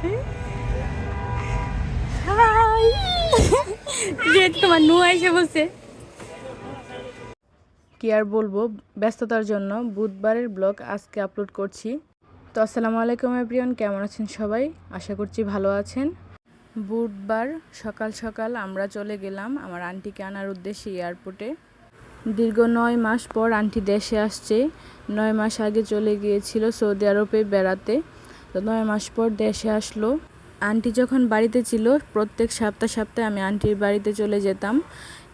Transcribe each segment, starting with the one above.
কি আর বলব, ব্যস্ততার জন্য বুধবারের ব্লগ আজকে আপলোড করছি। তো আসসালামু আলাইকুম এভরিওয়ান কেমন আছেন সবাই? আশা করছি ভালো আছেন। বুধবার সকাল সকাল আমরা চলে গেলাম আমার আন্টিকে আনার উদ্দেশ্যে এয়ারপোর্টে। দীর্ঘ নয় মাস পর আন্টি দেশে আসছে। নয় মাস আগে চলে গিয়েছিল সৌদি আরবে বেড়াতে। তো নয় মাস পর দেশে আসলো। আন্টি যখন বাড়িতে ছিল, প্রত্যেক সপ্তাহ সপ্তাহে আমি আন্টির বাড়িতে চলে যেতাম।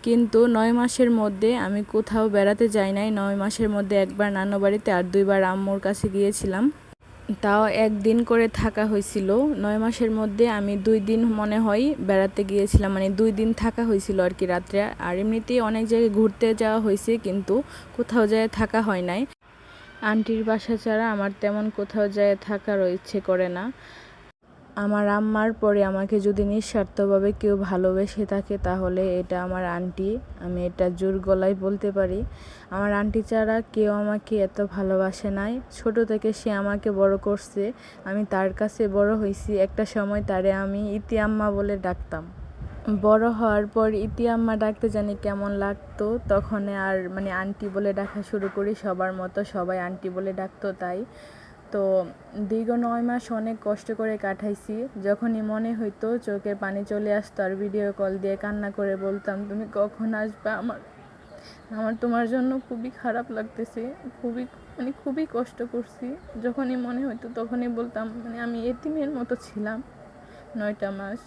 কিন্তু নয় মাসের মধ্যে আমি কোথাও বেড়াতে যাই নাই। নয় মাসের মধ্যে একবার নানু বাড়িতে আর দুইবার আম্মুর কাছে গিয়েছিলাম। তাও একদিন করে থাকা হয়েছিল। নয় মাসের মধ্যে আমি দুই দিন মনে হয় বেড়াতে গিয়েছিলাম। মানে দুই দিন থাকা হয়েছিল আর কি রাত্রে। আর এমনিতেই অনেক জায়গায় ঘুরতে যাওয়া হয়েছে, কিন্তু কোথাও যায় থাকা হয় নাই। আন্টির বাসা ছাড়া আমার তেমন কোথাও যায় থাকারও ইচ্ছে করে না। আমার আম্মার পরে আমাকে যদি নিঃস্বার্থভাবে কেউ ভালোবেসে থাকে, তাহলে এটা আমার আন্টি। আমি এটা জোর গলায় বলতে পারি। আমার আন্টি ছাড়া কেউ আমাকে এত ভালোবাসে নাই। ছোট থেকে সে আমাকে বড় করছে। আমি তার কাছে বড় হয়েছি একটা সময় তারে আমি ইতি আম্মা বলে ডাকতাম। বড় হওয়ার পর ইতি আম্মা ডাকতে জানি কেমন লাগতো। তখন আর মানে আন্টি বলে ডাকা শুরু করি, সবার মতো সবাই আন্টি বলে ডাকতো তাই। তো দীর্ঘ নয় মাস অনেক কষ্ট করে কাটাইছি। যখনই মনে হইতো চোখের পানি চলে আসতো আর ভিডিও কল দিয়ে কান্না করে বলতাম, তুমি কখন আসবে আমার? আমার তোমার জন্য খুবই খারাপ লাগতেছে। খুবই মানে খুবই কষ্ট করছি। যখনই মনে হইতো তখনই বলতাম মানে আমি এতিমের মতো ছিলাম নয়টা মাস।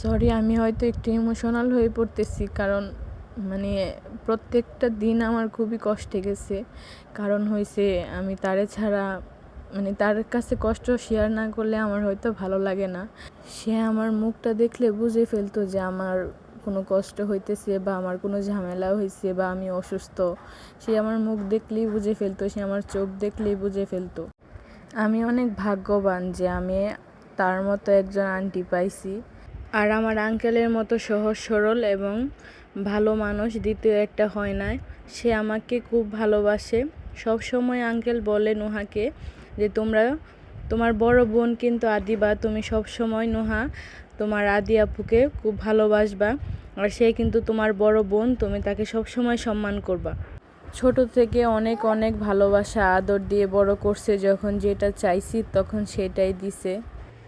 সরি আমি হয়তো একটু ইমোশনাল হয়ে পড়তেছি, কারণ মানে প্রত্যেকটা দিন আমার খুবই কষ্টে গেছে। কারণ হয়েছে আমি তারে ছাড়া মানে তার কাছে কষ্ট শেয়ার না করলে আমার হয়তো ভালো লাগে না। সে আমার মুখটা দেখলে বুঝে ফেলতো যে আমার কোনো কষ্ট হইতেছে বা আমার কোনো ঝামেলা হয়েছে বা আমি অসুস্থ। সে আমার মুখ দেখলেই বুঝে ফেলতো, সে আমার চোখ দেখলেই বুঝে ফেলতো। আমি অনেক ভাগ্যবান যে আমি তার মতো একজন আন্টি পাইছি। আর আমার আঙ্কেলের মতো সহজ, সরল এবং ভালো মানুষ দ্বিতীয় একটা হয় না সে আমাকে খুব ভালোবাসে। সব সময় আঙ্কেল বলে নুহাকে যে, তোমরা, তোমার বড় বোন কিন্তু আদিবা। তুমি সব সময় নুহা, তোমার আদি আপুকে খুব ভালোবাসবা। আর সে কিন্তু তোমার বড় বোন। তুমি তাকে সব সময় সম্মান করবা। ছোট থেকে অনেক অনেক ভালোবাসা আদর দিয়ে বড় করছে। যখন যেটা চাইছি তখন সেটাই দিছে।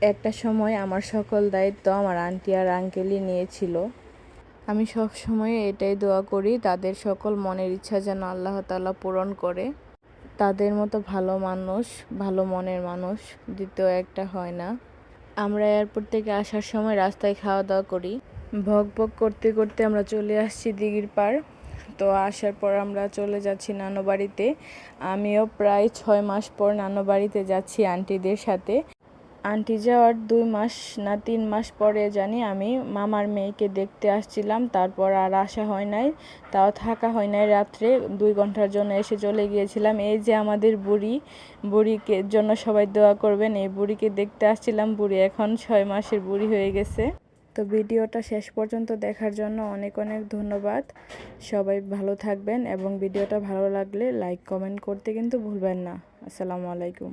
একটা সময় আমার সকল দায়িত্ব আমার আন্টি আর আঙ্কেলই নিয়েছিল। আমি সব সময় এটাই দোয়া করি, তাদের সকল মনের ইচ্ছা যেন আল্লাহ তাআলা পূরণ করে। তাদের মতো ভালো মানুষ, ভালো মনের মানুষ দ্বিতীয় একটা হয় না। আমরা এয়ারপোর্ট থেকে আসার সময় রাস্তায় খাওয়া দাওয়া করি। ভক ভক করতে করতে আমরা চলে আসছি দিঘির পার তো আসার পর আমরা চলে যাচ্ছি নানু বাড়িতে। আমিও প্রায় ছয় মাস পর নানু বাড়িতে যাচ্ছি আন্টিদের সাথে। আন্টি যাওয়ার দুই মাস না তিন মাস পরে জানি আমি মামার মেয়েকে দেখতে আসছিলাম, তারপর আর আসা হয় নাই, তাও থাকা হয় নাই রাত্রে, দুই ঘণ্টার জন্য এসে চলে গিয়েছিলাম। এই যে আমাদের বুড়ি, বুড়িকে জন্য সবাই দোয়া করবেন, এই বুড়িকে দেখতে আসছিলাম, বুড়ি এখন ছয় মাসের বুড়ি হয়ে গেছে। তো ভিডিওটা শেষ পর্যন্ত দেখার জন্য অনেক অনেক ধন্যবাদ। সবাই ভালো থাকবেন এবং ভিডিওটা ভালো লাগলে লাইক, কমেন্ট করতে কিন্তু ভুলবেন না। আসসালামু আলাইকুম।